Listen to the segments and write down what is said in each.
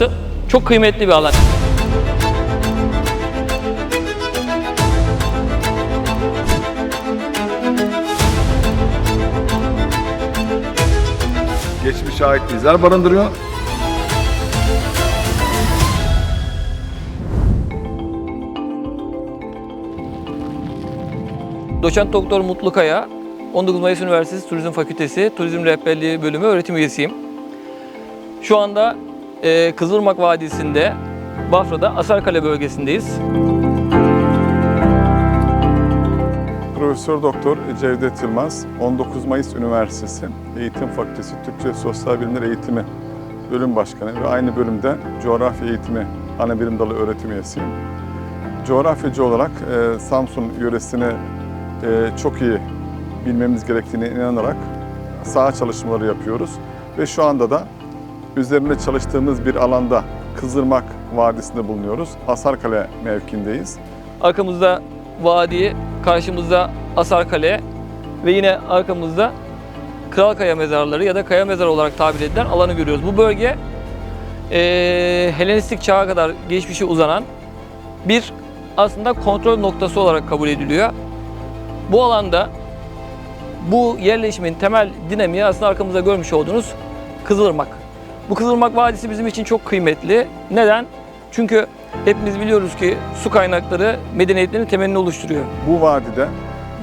Burası çok kıymetli bir alan. Geçmişe ait izler barındırıyor. Doçent Doktor Mutlu Kaya, 19 Mayıs Üniversitesi Turizm Fakültesi Turizm Rehberliği Bölümü öğretim üyesiyim. Şu anda e, Kızılırmak Vadisi'nde, Bafra'da Asarkale bölgesindeyiz. Profesör Doktor Cevdet Yılmaz, 19 Mayıs Üniversitesi Eğitim Fakültesi Türkçe Sosyal Bilimler Eğitimi Bölüm Başkanı ve aynı bölümde Coğrafya Eğitimi ana bilim dalı öğretim üyesiyim. Coğrafyacı olarak e, Samsun yöresini e, çok iyi bilmemiz gerektiğine inanarak saha çalışmaları yapıyoruz. Ve şu anda da üzerinde çalıştığımız bir alanda Kızılırmak Vadisi'nde bulunuyoruz. Asarkale mevkindeyiz. Arkamızda vadi, karşımızda Asarkale ve yine arkamızda Kral Kaya mezarları ya da kaya mezarı olarak tabir edilen alanı görüyoruz. Bu bölge eee Helenistik çağa kadar geçmişe uzanan bir aslında kontrol noktası olarak kabul ediliyor. Bu alanda bu yerleşimin temel dinamiği aslında arkamızda görmüş olduğunuz Kızılırmak. Bu Kızılırmak Vadisi bizim için çok kıymetli. Neden? Çünkü hepimiz biliyoruz ki su kaynakları medeniyetlerin temelini oluşturuyor. Bu vadide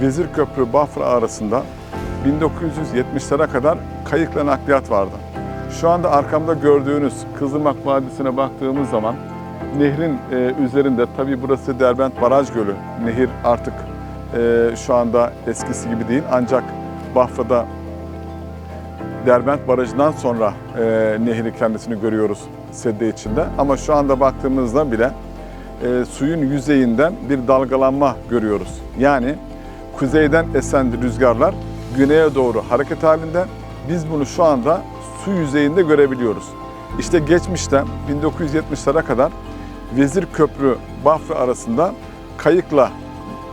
Vezir Köprü Bafra arasında 1970'lere kadar kayıkla nakliyat vardı. Şu anda arkamda gördüğünüz Kızılmak Vadisi'ne baktığımız zaman nehrin e, üzerinde tabii burası Derbent Baraj Gölü. Nehir artık e, şu anda eskisi gibi değil ancak Bafra'da Derbent Barajı'ndan sonra e, nehri kendisini görüyoruz sedye içinde. Ama şu anda baktığımızda bile e, suyun yüzeyinden bir dalgalanma görüyoruz. Yani kuzeyden esen rüzgarlar güneye doğru hareket halinde. Biz bunu şu anda su yüzeyinde görebiliyoruz. İşte geçmişte 1970'lere kadar Vezir Köprü Bafra arasında kayıkla,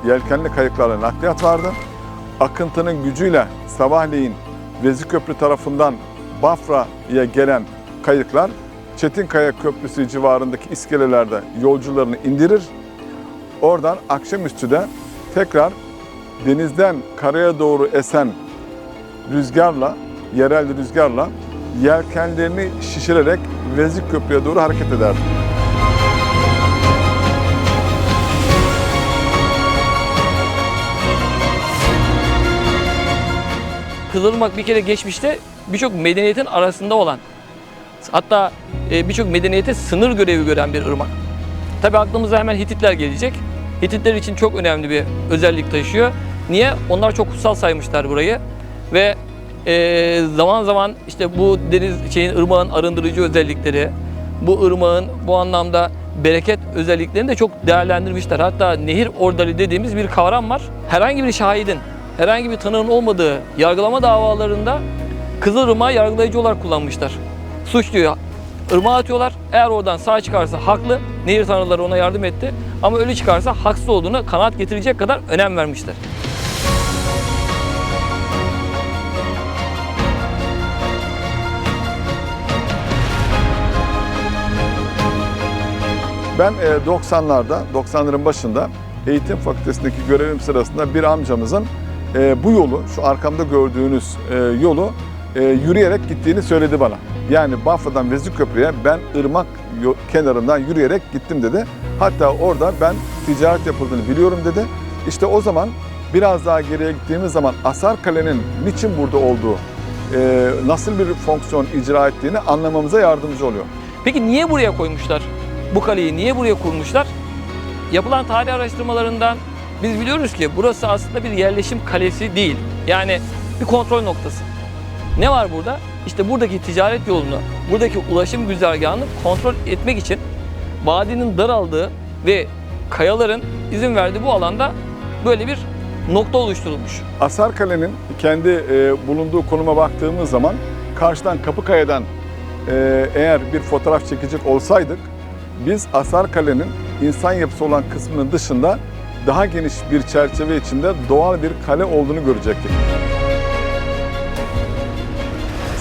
yelkenli kayıklarla nakliyat vardı. Akıntının gücüyle sabahleyin Vezir Köprü tarafından Bafra'ya gelen kayıklar Çetinkaya Köprüsü civarındaki iskelelerde yolcularını indirir. Oradan akşamüstü de tekrar denizden karaya doğru esen rüzgarla, yerel rüzgarla yelkenlerini şişirerek Vezir Köprü'ye doğru hareket ederdi. Kızılırmak bir kere geçmişte birçok medeniyetin arasında olan hatta e, birçok medeniyete sınır görevi gören bir ırmak. Tabi aklımıza hemen Hititler gelecek. Hititler için çok önemli bir özellik taşıyor. Niye? Onlar çok kutsal saymışlar burayı ve e, zaman zaman işte bu deniz şeyin ırmağın arındırıcı özellikleri, bu ırmağın bu anlamda bereket özelliklerini de çok değerlendirmişler. Hatta nehir ordali dediğimiz bir kavram var. Herhangi bir şahidin, herhangi bir tanığın olmadığı yargılama davalarında Kızılırmak'ı yargılayıcı olarak kullanmışlar. Suçluyu ırmağa atıyorlar. Eğer oradan sağ çıkarsa haklı, nehir tanrıları ona yardım etti. Ama ölü çıkarsa haksız olduğunu kanaat getirecek kadar önem vermişler. Ben e, 90'larda, 90'ların başında eğitim fakültesindeki görevim sırasında bir amcamızın e, bu yolu, şu arkamda gördüğünüz e, yolu e, yürüyerek gittiğini söyledi bana. Yani Bafra'dan Vezirköprü'ye ben ırmak kenarından yürüyerek gittim dedi. Hatta orada ben ticaret yapıldığını biliyorum dedi. İşte o zaman biraz daha geriye gittiğimiz zaman Asarkale'nin niçin burada olduğu, e, nasıl bir fonksiyon icra ettiğini anlamamıza yardımcı oluyor. Peki niye buraya koymuşlar? Bu kaleyi niye buraya kurmuşlar? Yapılan tarih araştırmalarından biz biliyoruz ki burası aslında bir yerleşim kalesi değil. Yani bir kontrol noktası. Ne var burada? İşte buradaki ticaret yolunu, buradaki ulaşım güzergahını kontrol etmek için vadinin daraldığı ve kayaların izin verdiği bu alanda böyle bir nokta oluşturulmuş. Asarkale'nin kendi e, bulunduğu konuma baktığımız zaman karşıdan Kapıkaya'dan e, eğer bir fotoğraf çekecek olsaydık biz Asarkale'nin insan yapısı olan kısmının dışında daha geniş bir çerçeve içinde doğal bir kale olduğunu görecektik.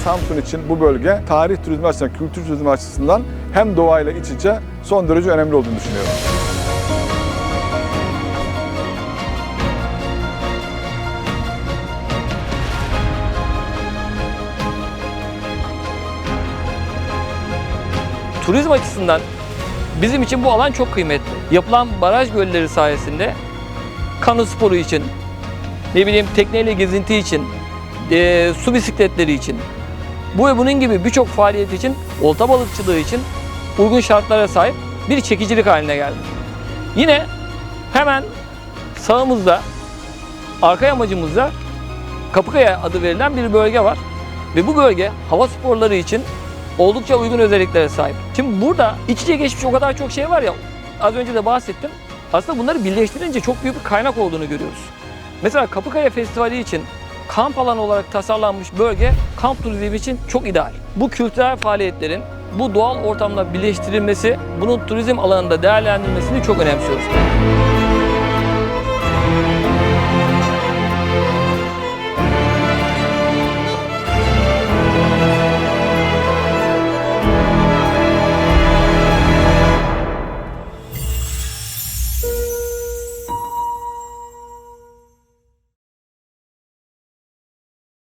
Samsun için bu bölge tarih turizmi açısından, kültür turizmi açısından hem doğayla iç içe son derece önemli olduğunu düşünüyorum. Turizm açısından bizim için bu alan çok kıymetli. Yapılan baraj gölleri sayesinde kano sporu için, ne bileyim tekneyle gezinti için, eee, su bisikletleri için, bu ve bunun gibi birçok faaliyet için, olta balıkçılığı için uygun şartlara sahip bir çekicilik haline geldi. Yine hemen sağımızda, arka yamacımızda Kapıkaya adı verilen bir bölge var. Ve bu bölge hava sporları için oldukça uygun özelliklere sahip. Şimdi burada iç içe geçmiş o kadar çok şey var ya, az önce de bahsettim. Aslında bunları birleştirince çok büyük bir kaynak olduğunu görüyoruz. Mesela Kapıkaya Festivali için kamp alanı olarak tasarlanmış bölge kamp turizmi için çok ideal. Bu kültürel faaliyetlerin bu doğal ortamla birleştirilmesi, bunun turizm alanında değerlendirilmesini çok önemsiyoruz.